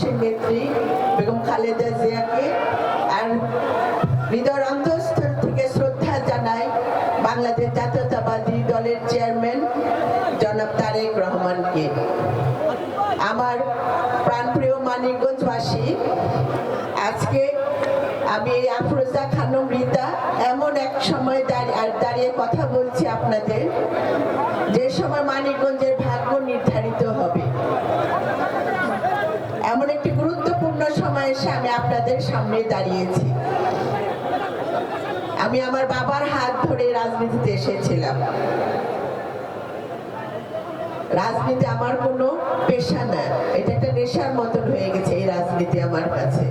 আপসের নেত্রী বেগম খালেদা জিয়াকে আর হৃদয়ের অন্তঃস্থল থেকে শ্রদ্ধা জানাই বাংলাদেশ জাতীয়তাবাদী দলের চেয়ারম্যান জনাব তারেক রহমানকে। আমার প্রাণপ্রিয় মানিকগঞ্জবাসী, আজকে আমি এই আফরোজা খানম রীতা এমন এক সময় দাঁড়িয়ে আর দাঁড়িয়ে কথা বলছি আপনাদের। যে সময় মানিকগঞ্জের ভাগ্য এমন একটি গুরুত্বপূর্ণ সময় এসে আমি আপনাদের সামনে দাঁড়িয়েছি। আমি আমার বাবার হাত ধরে রাজনীতিতে এসেছিলাম। রাজনীতি আমার কোনো পেশা না, এটা একটা নেশার মতন হয়ে গেছে এই রাজনীতি আমার কাছে।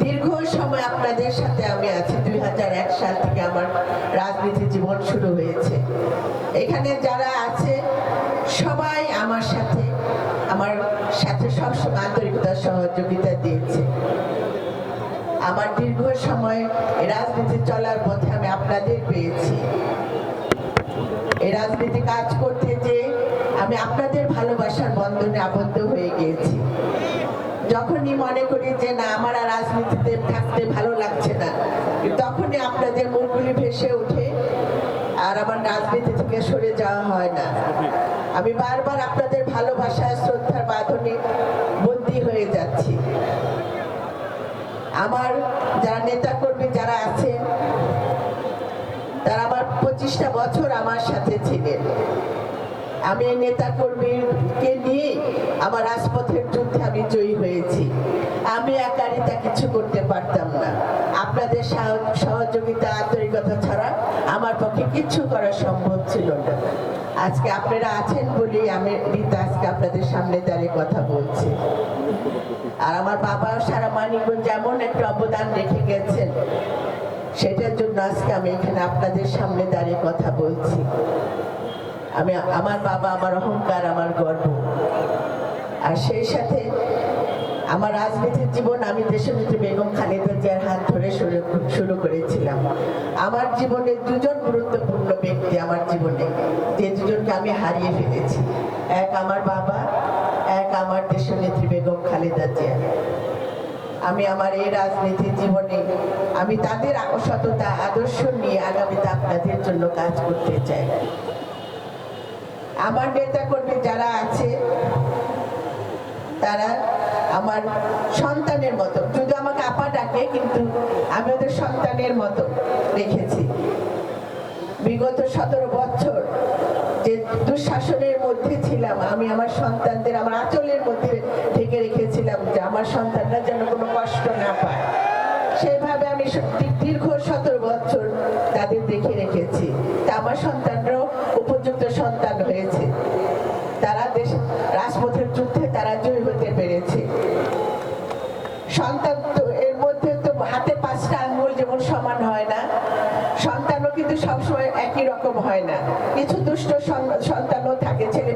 দীর্ঘ সময় আপনাদের সাথে আমি আছি, দুই হাজার এক সাল থেকে আমার রাজনীতি জীবন শুরু হয়েছে। এখানে যারা আছে, সবাই আমার সাথে আমার সাথে সবসময় আন্তরিকতার সহযোগিতা দিয়েছে। আমার দীর্ঘ সময় রাজনীতি চলার পথে আমি আপনাদের পেয়েছি। এই রাজনীতি কাজ করতে যে আমি আপনাদের ভালোবাসার বন্ধনে আবদ্ধ হয়ে গিয়েছি। যখনই মনে করি যে না, আমার আর রাজনীতিতে থাকতে ভালো লাগছে না, তখনই আপনাদের মুখগুলি ভেসে ওঠে আর আমার রাজনীতি থেকে সরে যাওয়া হয় না। আমি বারবার আপনাদের ভালোবাসায় শ্রদ্ধার বাঁধনে বন্দী হয়ে যাচ্ছি। আমার যারা নেতাকর্মী যারা আছেন, তারা আমার পঁচিশটা বছর আমার সাথে ছিলেন। আমি নেতা কর্মীকে নিয়ে আমার রাজপথের যুদ্ধে আমি জয়ী হয়েছি। আমি একারিতা কিছু করতে পারতাম না। আপনাদের সাহ- সহযোগিতা, আন্তরিকতা ছাড়া আমার পক্ষে কিচ্ছু করা সম্ভব ছিল না। আজকে আপনারা আছেন বলেই আমি রীতা আজকে আপনাদের সামনে দাঁড়িয়ে কথা বলছি। আর আমার বাবা সারা মানিকগঞ্জ এমন একটা অবদান রেখে গেছেন। সেটার জন্য আজকে আমি এখানে আপনাদের সামনে দাঁড়িয়ে কথা বলছি। আমি আমার বাবা আমার অহংকার, আমার গর্ব। আর সেই সাথে আমার রাজনীতির জীবন আমি দেশনেত্রী বেগম খালেদা জিয়ার হাত ধরে শুরু করেছিলাম। আমার জীবনে দুজন গুরুত্বপূর্ণ ব্যক্তি আমার জীবনে, যে দুজনকে আমি হারিয়ে ফেলেছি। এক আমার বাবা, এক আমার দেশনেত্রী বেগম খালেদা জিয়া। আমি আমার এই রাজনীতির জীবনে, আমি তাদের সততা, আদর্শ নিয়ে আগামীতে আপনাদের জন্য কাজ করতে চাই। আমার নেতা কর্মী যারা আছে, তারা আমার সন্তানের মতো। যদি আমাকে আপা ডাকে, কিন্তু আমি ওদের সন্তানের মতো রেখেছি। বিগত সতেরো বছর যে দুঃশাসনের মধ্যে ছিলাম, আমি আমার সন্তানদের, আমার আঁচলের মধ্যে থেকে রেখেছিলাম যে আমার সন্তানরা যেন কোনো কষ্ট না পায়। সেভাবে আমি দীর্ঘ সতেরো বছর তাদের দেখে রেখেছি। তা আমার সন্তানরাও উপযুক্ত সন্তান হয়েছে। তারা দেশ, রাজপথের যুদ্ধে তারা জয়ী হতে পেরেছে। সন্তান তো এর মধ্যে তো হাতে পাঁচটা আঙ্গুল যেমন সমান হয় না, সন্তানও কিন্তু সবসময় একই রকম হয় না। কিছু দুষ্ট সন- সন্তানও থাকে ছেলে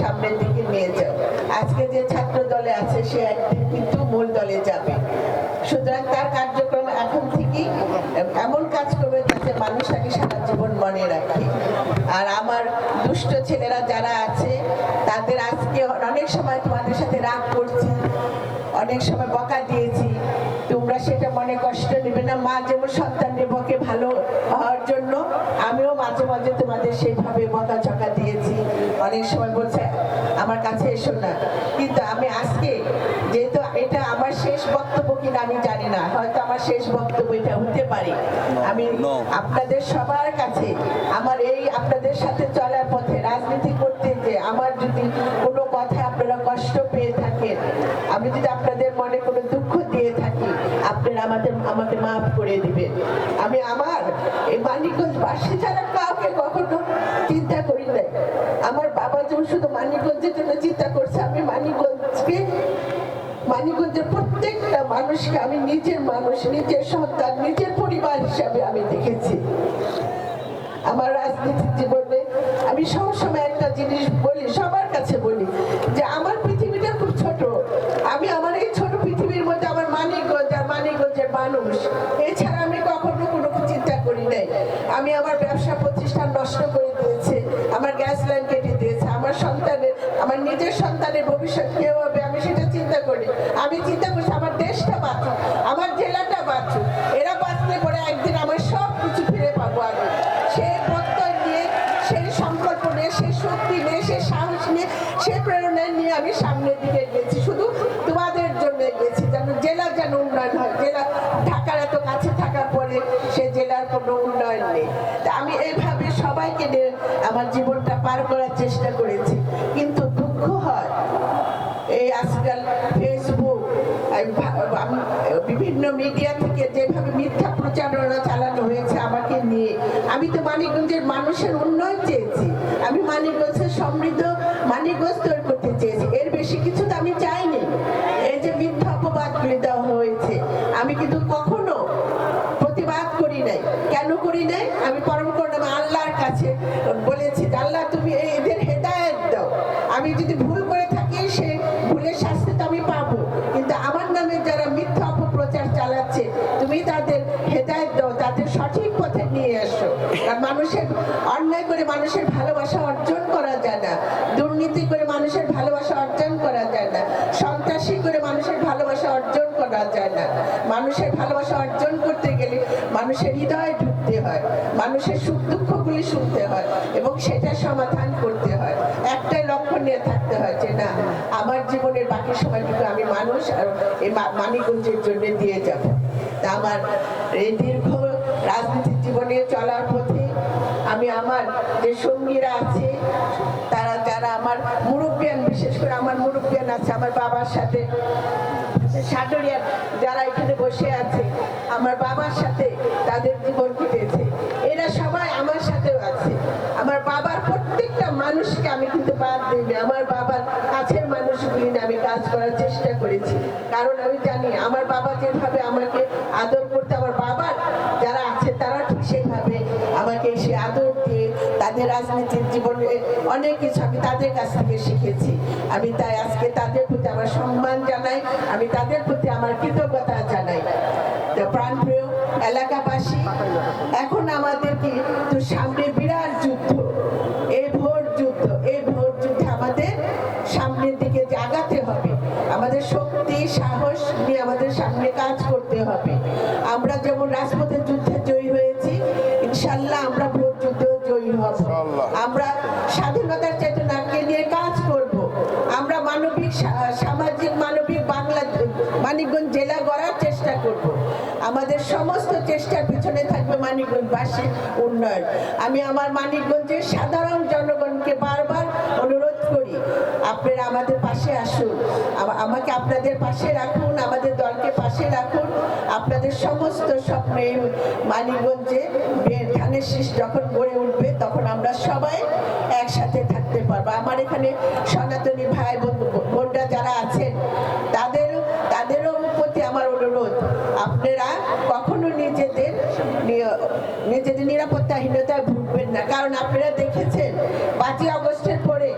সামনের দিকে নিয়ে যাও। আজকে যে ছাত্র দলে আছে, সে একদিন কিন্তু মূল দলে যাবে। সুতরাং তার কার্যক্রম এখন থেকেই এমন কাজ করবে যাতে মানুষ তাকে সারা জীবন মনে রাখে। আর আমার দুষ্ট ছেলেরা যারা আছে, তাদের আজকে অনেক সময় তোমাদের সাথে রাগ করছি, অনেক সময় বকা দিয়েছি। সেটা মনে কষ্ট নেবে না। মা যেমন সন্তান পক্ষে ভালো হওয়ার জন্য আমিও মাঝে মাঝে তোমাদের সেইভাবে বকাঝকা দিয়েছি। অনেক সময় বলছে আমার কাছে এসো না। কিন্তু আমি আজকে যেহেতু এটা আমার শেষ বক্তব্য কিনা আমি জানি না হয়তো আমার শেষ বক্তব্য এটা হতে পারে। আমি আপনাদের সবার কাছে আমার এই আপনাদের সাথে চলার পথে রাজনীতি করতে যে আমার যদি কোনো কথা আপনারা কষ্ট পেয়ে থাকেন আমি যদি আপনাদের মনে কোনো দুঃখ দিয়ে থাকি আপনারা আমাদের, আমাকে মাফ করে দিবেন। আমি আমার এই মানিকগঞ্জ ছাড়া কাউকে কখনো চিন্তা করি নাই। আমার বাবা যেমন শুধু মানিকগঞ্জের জন্য চিন্তা করছে, আমি মানিকগঞ্জকে, মানিকগঞ্জের প্রত্যেকটা মানুষকে আমি নিজের মানুষ, নিজের সন্তান, নিজের পরিবার হিসাবে আমি দেখেছি। আমার রাজনীতির জীবনে আমি সবসময় একটা জিনিস বলি, সবার কাছে বলি যে আমার মানুষ। এছাড়া আমি কখনো কোনো চিন্তা করি নাই। আমি আমার ব্যবসা প্রতিষ্ঠান নষ্ট করে দিয়েছে, আমার গ্যাস লাইন কেটে দিয়েছে, আমার সন্তানের, আমার নিজের সন্তানের ভবিষ্যৎ কেউ হবে আমি সেটা চিন্তা করি। আমি চিন্তা করছি আমার দেশটা বাঁচুক, আমার জেলাটা বাঁচুক কোনো উন্নয়ন নেই। তা আমি এইভাবে সবাইকে আমার জীবনটা পার করার চেষ্টা করেছি। কিন্তু দুঃখ হয়, এই আজকাল ফেসবুক বিভিন্ন মিডিয়া থেকে যেভাবে মিথ্যা প্রচারণা চালানো হয়েছে আমাকে নিয়ে, আমি তো মানিকগঞ্জের মানুষের উন্নয়ন চেয়েছি। আমি মানিকগঞ্জের সমৃদ্ধ মানিকগঞ্জ তৈরি করতে চেয়েছি। এর বেশি কিছু তো আমি চাইনি। এই যে মিথ্যা অপবাদগুলি দেওয়া হয়েছে, আমি কিন্তু কখনো আমি পরম করলাম আল্লাহর কাছে বলেছি আল্লাহ তুমি এদের হেদায়ত দাও। আমি যদি ভুল মানুষের ভালোবাসা অর্জন করা যায় না। দুর্নীতি করে মানুষের ভালোবাসা অর্জন করা যায় না। সন্ত্রাসী করে মানুষের ভালোবাসা অর্জন করা যায় না। মানুষের ভালোবাসা অর্জন করতে গেলে মানুষের হৃদয়ে ঢুকতে হয়। মানুষের সুখ দুঃখগুলি শুনতে হয় এবং সেটা সমাধান করতে হয়। একটাই লক্ষ্য নিয়ে থাকতে হয় যে না, আমার জীবনের বাকি সময়টুকু আমি মানুষ আর এই মা- মানিকগঞ্জের জন্য দিয়ে যাব। তা আমার এই দীর্ঘ রাজনীতির জীবনে চলার পথে আমি আমার যে সঙ্গীরা আছে, তারা যারা আমার মুরব্বিয়ান, বিশেষ করে আমার মুরব্বিয়ান আছে, আমার বাবার সাথে সাটরিয়ার যারা এখানে বসে আছে, আমার বাবার সাথে তাদের জীবন কেটেছে। এরা সবাই আমার সাথেও আছে। আমার বাবার প্রত্যেকটা মানুষকে আমি কিন্তু বাদ দিইনি আমার বাবার কাছের মানুষগুলি আমি কাজ করার চেষ্টা করেছি। কারণ আমি জানি, আমার বাবা যেভাবে আমাকে আদর করতে, আমার বাবার রাজনীতির জীবনে অনেক কিছু আমি তাদের কাছ থেকে শিখেছি। আমি তাই আজকে তাদের প্রতি আমার সম্মান জানাই, আমি তাদের প্রতি আমার কৃতজ্ঞতা জানাই। তো প্রাণপ্রিয় এলাকাবাসী, এখন আমাদের তো সামনে বিরাট যুদ্ধ। এই ভোট যুদ্ধ, এই ভোট যুদ্ধে আমাদের সামনের দিকে জাগাতে হবে, আমাদের শক্তি, সাহস নিয়ে আমাদের সামনে কাজ করতে হবে। জেলা গড়ার চেষ্টা করব। আমাদের সমস্ত চেষ্টার পিছনে থাকবে মানিকগঞ্জবাসীর উন্নয়ন। আমি আমার মানিকগঞ্জের সাধারণ জনগণকে বারবার অনুরোধ করি, আপনারা আমাদের পাশে আসুন। আমাকে আপনাদের পাশে রাখুন, আমাদের দলকে পাশে রাখুন। আপনাদের সমস্ত স্বপ্নে মানিকগঞ্জে ধানের শীষ যখন গড়ে উঠবে, তখন আমরা সবাই একসাথে থাকতে পারব। আমার এখানে সনাতনী ভাই বোন- বোনরা যারা আছেন তাদেরও তাদেরও প্রতি আমার অনুরোধ আপনারা কখনো নিজেদের নিজেদের নিরাপত্তাহীনতায় ভুগবেন না। কারণ আপনারা দেখেছেন, পাঁচই আগস্টের পরে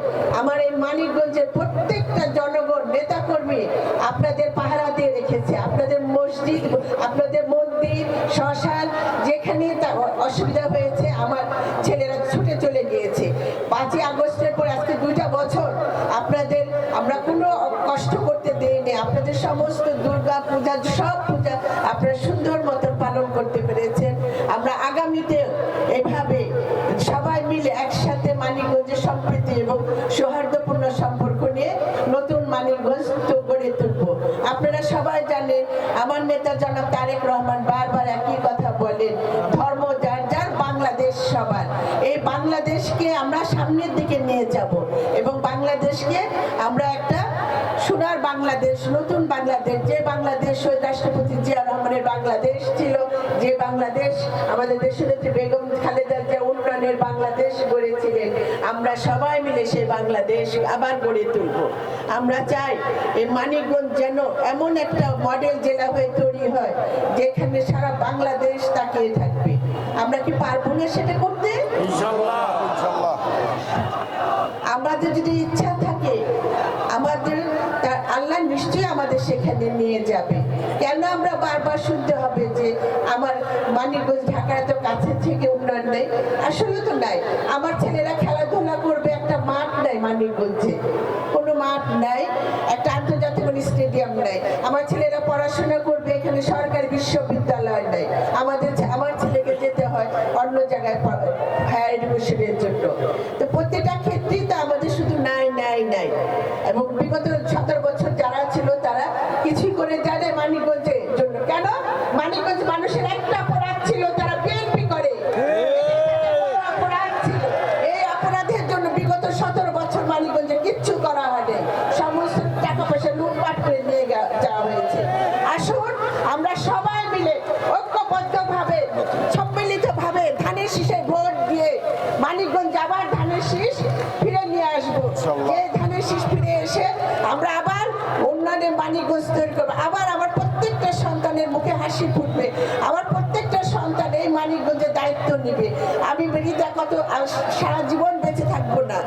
আমার এই মানিকগঞ্জের প্রত্যেকটা জনগণ, নেতাকর্মী আপনাদের পাহারা দিয়ে রেখেছে। আপনাদের মসজিদ, আপনাদের মন্দির, শ্মশান যেখানে অসুবিধা হয়েছে, আমার ছেলেরা ছুটে চলে গিয়েছে। পাঁচই আগস্টের আপনাদের সমস্ত দুর্গা পূজা, সব পূজা আপনারা সুন্দর মতো পালন করতে পেরেছেন। আমরা আগামীতে এভাবে সবাই মিলে একসাথে মানিকগঞ্জের সম্প্রীতি এবং সৌহার্দ্যপূর্ণ সম্পর্ক নিয়ে নতুন মানিকগঞ্জ তো গড়ে তুলব। আপনারা সবাই জানেন আমার নেতা জনাব তারেক রহমান বারবার একই কথা বলেন, ধর্ম যার যার বাংলাদেশ সবার। বাংলাদেশকে আমরা সামনের দিকে নিয়ে যাব এবং বাংলাদেশকে আমরা একটা সোনার বাংলাদেশ, নতুন বাংলাদেশ, যে বাংলাদেশ শহীদ রাষ্ট্রপতি জিয়া রহমানের বাংলাদেশ ছিল, যে বাংলাদেশ আমাদের দেশনেত্রী বেগম খালেদা জিয়া উন্নয়নের বাংলাদেশ গড়েছিলেন। আমরা সবাই মিলে সেই বাংলাদেশ আবার গড়ে তুলব। আমরা চাই এই মানিকগঞ্জ যেন এমন একটা মডেল জেলা হয়ে তৈরি হয়, যেখানে সারা বাংলাদেশ তাকিয়ে থাকবে। আমরা কি পারব না সেটা করতে? আমাদের যদি ইচ্ছা থাকে আমাদের তার আল্লাহ নিশ্চয়ই আমাদের সেখানে নিয়ে যাবে। কেন আমরা বারবার শুনতে হবে যে আমার মানিকগঞ্জ ঢাকার এত কাছে থেকে উন্নয়ন নেই? আসলে তো নাই। আমার ছেলেরা খেলাধুলা করবে একটা মাঠ নাই মানিকগঞ্জে। কোনো মাঠ নাই একটা আন্তর্জাতিক স্টেডিয়াম নাই। আমার ছেলেরা পড়াশোনা করবে এখানে সরকারি বিশ্ববিদ্যালয় নাই। আমাদের এডুকেশনের জন্য। তো প্রত্যেকটা ক্ষেত্রেই তো আমাদের শুধু নাই নাই নাই এবং বিগত সতেরো বছর যারা ছিল, তারা কিছুই করে জানে মানিকগঞ্জের জন্য। কেন? মানিকগঞ্জ মানুষের একটা মানিকগঞ্জের দায়িত্ব নিবে। আমি মৃদা কত সারা জীবন বেঁচে থাকব না।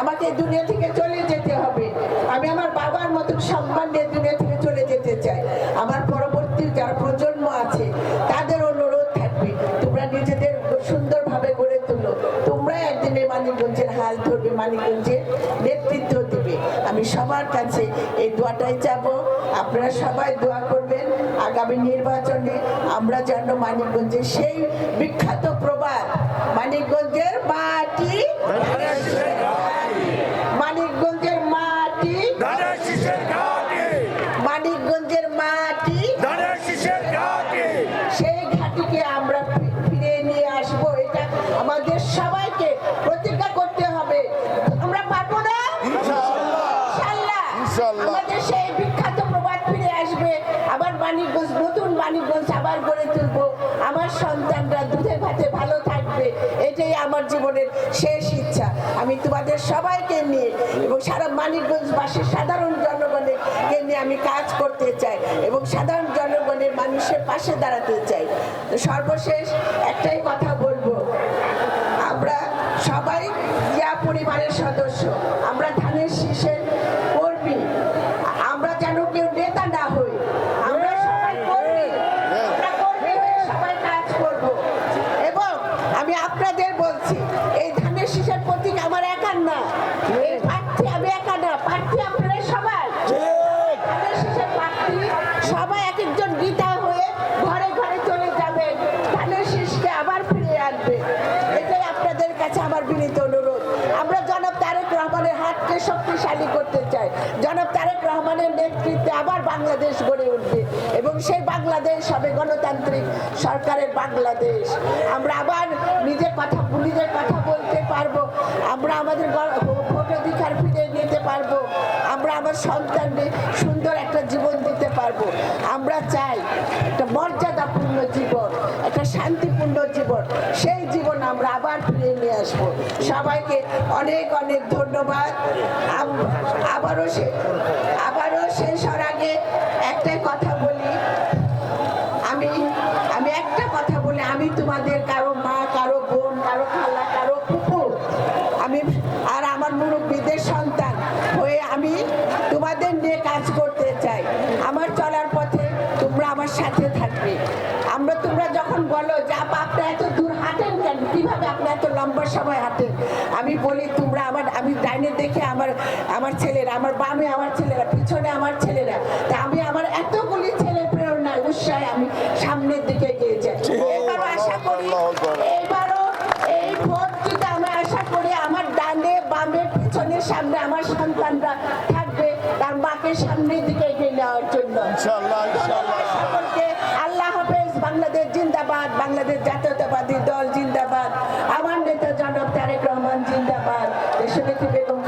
আমাকে দুনিয়া থেকে চলে যেতে হবে। আমি আমার বাবার মতন সম্মান নিয়ে দুনিয়া থেকে চলে যেতে চাই। আমার পরবর্তী যারা প্রজন্ম আছে, তাদের অনুরোধ থাকবে, তোমরা নিজেদের সুন্দরভাবে গড়ে তুলো। তোমরা একদিন এই মানিকগঞ্জের হাল ধরবে। মানিকগঞ্জের আমি সবার কাছে এই দোয়াটাই যাব আপনারা সবাই দোয়া করবেন আগামী নির্বাচনে। আমরা যেন মানিকগঞ্জের সেই বিখ্যাত প্রবাদ, মানিকগঞ্জের মাটি। আবার গড়ে তুলবো। আমার সন্তানরা দুধে ভাতে ভালো থাকবে, এটাই আমার জীবনের শেষ ইচ্ছা। আমি তোমাদের সবাইকে নিয়ে এবং সারা মানিকগঞ্জবাসীর সাধারণ জনগণের নিয়ে আমি কাজ করতে চাই এবং সাধারণ জনগণের মানুষের পাশে দাঁড়াতে চাই। সর্বশেষ একটাই কথা বলব, আমরা সবাই জিয়া পরিবারের সদস্য, আমরা চাই জনাব তারেক রহমানের নেতৃত্বে আবার বাংলাদেশ গড়ে উঠবে এবং সেই বাংলাদেশ হবে গণতান্ত্রিক সরকারের বাংলাদেশ। আমরা আবার নিজের কথা নিজের কথা বলতে পারব। আমরা আমাদের ভোট অধিকার ফিরে নিতে পারব। আমরা আমার সন্তানকে সুন্দর একটা জীবন দিতে পারব। আমরা চাই সেই জীবন আমরা আবার ফিরিয়ে নিয়ে আসব। সবাইকে অনেক অনেক ধন্যবাদ। আবারও সে, আবারও শেষ হওয়ার আগে একটাই কথা বলি। আমি আমি একটা কথা বলি, আমি তোমাদের কারও মা, কারও বোন, কারও খালা, কারও কুকুর, আমি, আর আমার মুরব্বীদের সন্তান হয়ে আমি তোমাদের নিয়ে কাজ করতে চাই। আমার চলার পথে তোমরা আমার সাথে থাকবে। এত লম্বা সময় হাঁটে। আমি বলি তোমরা আমার আমি ডাইনে দেখে আমার আমার ছেলেরা আমার বামে আমার ছেলেরা পিছনে আমার ছেলেরা। তা আমি আমার এতগুলি ছেলে প্রেরণায় উৎসাহে আমি সামনের দিকে গিয়ে যাচ্ছি এবারও আশা করি এবারও এই ভোট যদি আমি আশা করি আমার ডানে বামে পিছনে সামনে আমার সন্তানরা থাকবে তার বাপের সামনের দিকে এগিয়ে নেওয়ার জন্য। জাতীয়তাবাদী দল জিন্দাবাদ। আমার নেতা জনাব তারেক রহমান জিন্দাবাদ। দেশনেত্রী বেগম